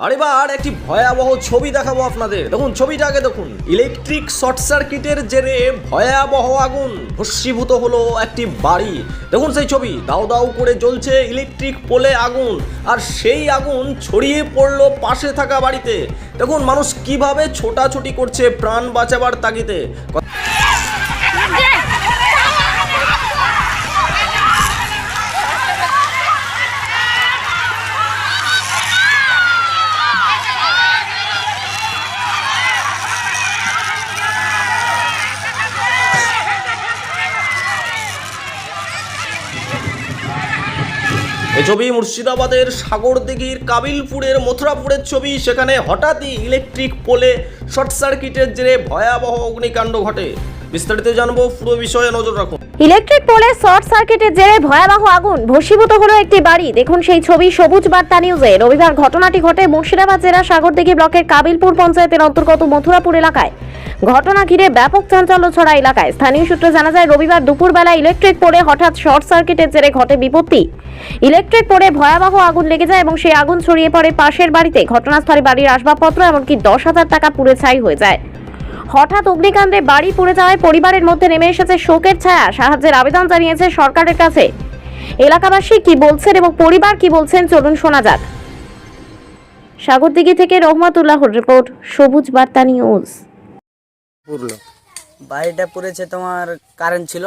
আর এবার একটি ভয়াবহ ছবি দেখাবো আপনাদের। দেখুন ছবিটা আগে দেখুন। ইলেকট্রিক শর্ট সার্কিটের জেরে ভয়াবহ আগুন ভস্মীভূত হলো একটি বাড়ি। দেখুন সেই ছবি। দাউ দাউ করে জ্বলছে ইলেকট্রিক পোলে আগুন, আর সেই আগুন ছড়িয়ে পড়ল পাশে থাকা বাড়িতে। দেখুন, মানুষ কীভাবে ছোটাছুটি করছে প্রাণ বাঁচাবার তাগিদে। ছবি মুর্শিদাবাদের সাগরদিঘির কাবিলপুরের মথুরাপুরের ছবি। সেখানে হঠাৎই ইলেকট্রিক পোলে শর্ট সার্কিটের জেরে ভয়াবহ অগ্নিকাণ্ড ঘটে। বিস্তারিত জানব পুরো বিষয়ে নজর রাখুন। ইলেকট্রিক পোলে শর্ট সার্কিটের জেরে ভয়াবহ আগুন। ভস্মীভূত হলো একটি বাড়ি। দেখুন সেই ছবি সবুজ বার্তা নিউজে। রবিবার ঘটনাটি ঘটে মুর্শিদাবাদ জেলার সাগরদিঘি ব্লকের কাবিলপুর পঞ্চায়েতের অন্তর্গত মথুরাপুর এলাকায়। ঘটনা ঘিরে ব্যাপক চাঞ্চল্য ছড়া এলাকায়। স্থানীয় সূত্রে জানা যায়, রবিবার দুপুরবেলা ইলেকট্রিক পোলে হঠাৎ শর্ট সার্কিটের জেরে ঘটে বিপত্তি। ইলেকট্রিক পোলে ভয়াবহ আগুন লেগে যায় এবং সেই আগুন ছড়িয়ে পড়ে পাশের বাড়িতে। ঘটনাস্থলে বাড়ির আসবাবপত্র এমনকি দশ হাজার টাকা পুড়ে ছাই হয়ে যায়। হঠাৎ অগ্নিকাণ্ডে বাড়ি পুড়ে যাওয়ায় পরিবারের মধ্যে নেমে এসেছে শোকের ছায়া। সাহায্যের আবেদন জানিয়েছে সরকারের কাছে। এলাকাবাসী কি বলছেন এবং পরিবার কি বলছেন চলুন শোনা যাক। সাগরদিঘি থেকে রহমাতুল্লাহর রিপোর্ট, সবুজ বার্তা নিউজ। পুরলো। বাড়িটা পুড়েছে তোমার কারেন্ট ছিল।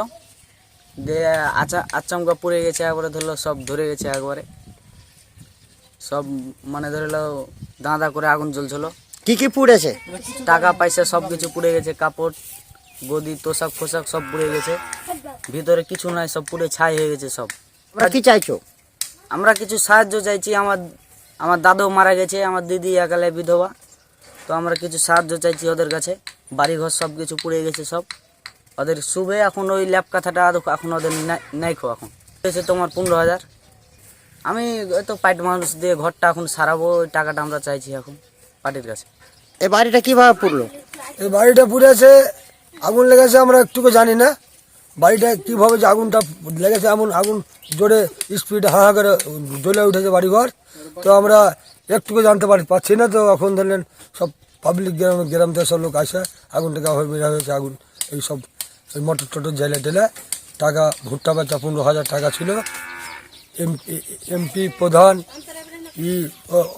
দিয়ে আচা আচমকা পুড়ে গেছে একবারে ধরলো সব ধরে গেছে একবারে। সব মানে ধরলো দাঁদা করে আগুন জ্বলছিল। কি কি পুড়েছে? টাকা পয়সা সব কিছু পুড়ে গেছে কাপড় গদি তোষাক ফোষাক সব পুড়ে গেছে। ভিতরে কিছু নাই সব পুড়ে ছাই হয়ে গেছে সব। তোমরা কি চাইছো? আমরা কিছু সাহায্য চাইছি আমার আমার দাদু মারা গেছে আমার দিদি একালে বিধবা। তো আমরা কিছু সাহায্য চাইছি ওদের কাছে। বাড়িঘর সব কিছু পুড়ে গেছে সব। ওদের শুভে এখন ওই ল্যাপ কথাটা এখন ওদের নাই- খো এখন। হয়েছে তোমার পনেরো হাজার। আমি তো পাইট মানুষ দিয়ে ঘরটা এখন সারাবো ওই টাকাটা আমরা চাইছি এখন পার্টির কাছে। এই বাড়িটা কীভাবে পুড়লো? এই বাড়িটা পুড়েছে আগুন লেগেছে আমরা একটুকু জানি না। বাড়িটা কীভাবে যে আগুনটা লেগেছে এমন আগুন জোরে স্পিড হাঁ করে জ্বলে উঠেছে বাড়িঘর। তো আমরা একটুকু জানতে পারি পাচ্ছি না তো এখন ধরলেন সব পাবলিক গ্রাম গ্রাম থেকে সব লোক আসে আগুনটাকে হয়ে বেরা হয়েছে আগুন। এই সব এই মোটর টোটর জেলে টেলে টাকা ভুট্টা বাচ্চা পনেরো হাজার টাকা ছিল। এমপি এমপি প্রধান ই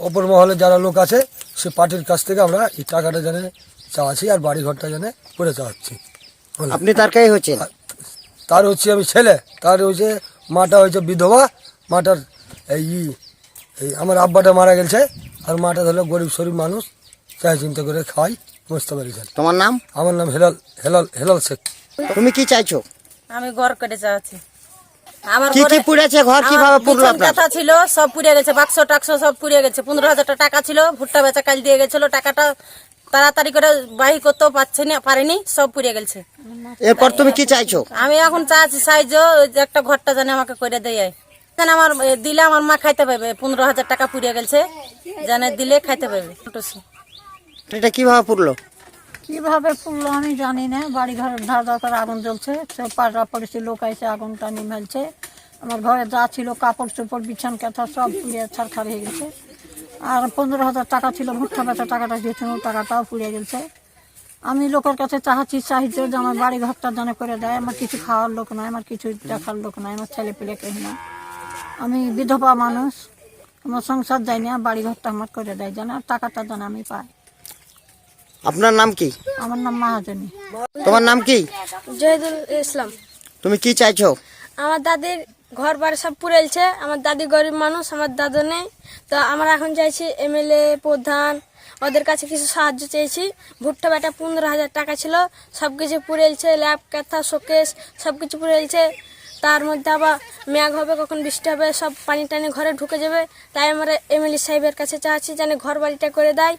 ওপর মহলে যারা লোক আছে সে পার্টির কাছ থেকে আমরা এই টাকাটা জানে চাওয়াছি আর বাড়ি ঘরটা জানে করে চাওয়াচ্ছি। আপনি তার কাছে হচ্ছে তার হচ্ছে আমি ছেলে। তার হচ্ছে মাটা হয়েছে বিধবা। মাটার এই এই আমার আব্বাটা মারা গেছে। আর মাটা ধরো গরিব শরীর মানুষ। চাই চিন্তা করে খাই বুঝতে পারিছেন তোমার নাম? আমার নাম হেলাল হেলাল হেলাল শেখ। তুমি কি চাইছো? আমি ঘর কেটে চাচ্ছি আমার কি কি পুড়েছে? ঘর কীভাবে পুড়লো আপনার? ছিল সব পুড়ে গেছে বাক্স টাক্স সব পুড়ে গেছে পনেরো হাজার টাকা ছিল ভুট্টা বেচা কাল দিয়ে গেছিল টাকাটা তাড়াতাড়ি করে বাহি করতেও পারছি না পারিনি সব পুড়ে গেছে। এরপর তুমি কি চাইছো? আমি এখন চাচ্ছি ওই একটা ঘরটা জানে আমাকে করে দেয়। জানে আমার দিলে আমার মা খাইতে পাবে পনেরো হাজার টাকা পুড়ে গেছে জানে দিলে খাইতে পাবে এটা কীভাবে পুড়লো কীভাবে পুড়লো আমি জানি না। বাড়ি ঘরের ধার ধার আগুন জ্বলছে। সব পাড়া পড়েছে লোক এসে আগুনটা নিমেলছে। আমার ঘরে যা ছিল, কাপড় চোপড়, বিছান, কাঁথা সব পুড়িয়ে ছাড়খার হয়ে গেছে। আর পনেরো হাজার টাকা ছিল, ভুট্টা বেচা টাকাটা দিয়েছিল টাকাটাও পুড়িয়ে গেছে। আমি লোকের কাছে চাহাচ্ছি সাহায্য যে আমার বাড়ি ঘরটা যেন করে দেয়। আমার কিছু খাওয়ার লোক নাই, আমার কিছু দেখার লোক নাই, আমার ছেলে পেলে কেউ না আমি বিধবা মানুষ, আমার সংসার যাই না বাড়ি ঘরটা আমার করে দেয় জানে আর টাকাটা যেন আমি পাই। আপনার নাম কি? আমার নাম মাহাজনী। তোমার নাম কি? জহিদুল ইসলাম। তুমি কি চাইছো? আমার দাদির ঘর বাড়ি সব পুড়েলছে। আমার দাদি গরিব মানুষ আমার দাদু নেই। তো আমরা এখন চাইছি এমএলএ প্রধান। ওদের কাছে কিছু সাহায্য চেয়েছি। ভুট্টা বেটা পনেরো হাজার টাকা ছিল। সব কিছু পুড়েলছে ল্যাব কাঁথা শোকেস সব কিছু পুড়েলছে। তার মধ্যে আবার মেঘ হবে কখন বৃষ্টি হবে সব পানি টানি ঘরে ঢুকে যাবে। তাই আমরা এমএলএ সাহেবের কাছে চাচ্ছি যেন ঘর বাড়িটা করে দেয়।